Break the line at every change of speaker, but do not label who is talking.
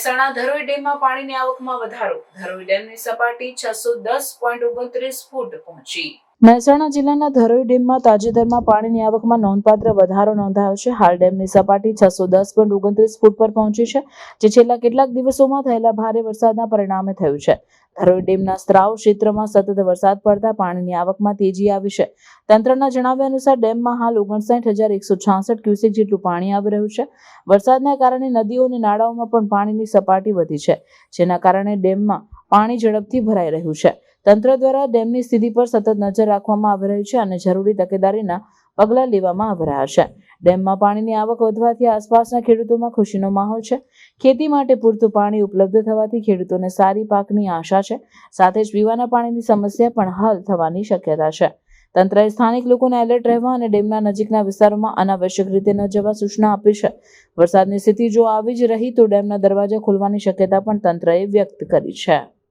મહેસાણા ધરોઈ ડેમમાં પાણીની આવકમાં વધારો. ધરોઈ ડેમની સપાટી છસો દસ પોઈન્ટ ઓગણત્રીસ ફૂટ પહોંચી. મહેસાણા જિલ્લાના ધરોઈ ડેમમાં તાજેતરમાં પાણીની આવકમાં નોંધપાત્ર વધારો નોંધાયો છે. હાલ ડેમની સપાટી છસો દસ પોઈન્ટ ઓગણત્રીસ ફૂટ પર પહોંચી છે, જે છેલ્લા કેટલાક દિવસોમાં થયેલા ભારે વરસાદના પરિણામે થયું છે. ધરોઈ ડેમના સ્ત્રાવ ક્ષેત્રમાં સતત વરસાદ પડતા પાણીની આવકમાં તેજી આવી છે. તંત્રના જણાવ્યા અનુસાર ડેમમાં હાલ ઓગણસાઠ હજાર એકસો છાસઠ ક્યુસેક જેટલું પાણી આવી રહ્યું છે. વરસાદના કારણે નદીઓ અને નાળાઓમાં પણ પાણીની સપાટી વધી છે, જેના કારણે ડેમમાં પાણી ઝડપથી ભરાઈ રહ્યું છે. તંત્ર દ્વારા ડેમની સ્થિતિ પર સતત નજર રાખવામાં આવી રહી છે અને જરૂરી તકેદારીના પગલાં લેવામાં આવી રહ્યા છે. ડેમમાં પાણીની આવક વધવાથી આસપાસના ખેડૂતોમાં ખુશીનો માહોલ છે. ખેતી માટે પૂરતું પાણી ઉપલબ્ધ થવાથી ખેડૂતોને સારી પાકની આશા છે. સાથે જ પીવાના પાણીની સમસ્યા પણ હલ થવાની શક્યતા છે. તંત્રએ સ્થાનિક લોકોને એલર્ટ રહેવા અને ડેમના નજીકના વિસ્તારોમાં અનાવશ્યક રીતે ન જવા સૂચના આપી છે. વરસાદની સ્થિતિ જો આવી જ રહી તો ડેમના દરવાજા ખોલવાની શક્યતા પણ તંત્રએ વ્યક્ત કરી છે.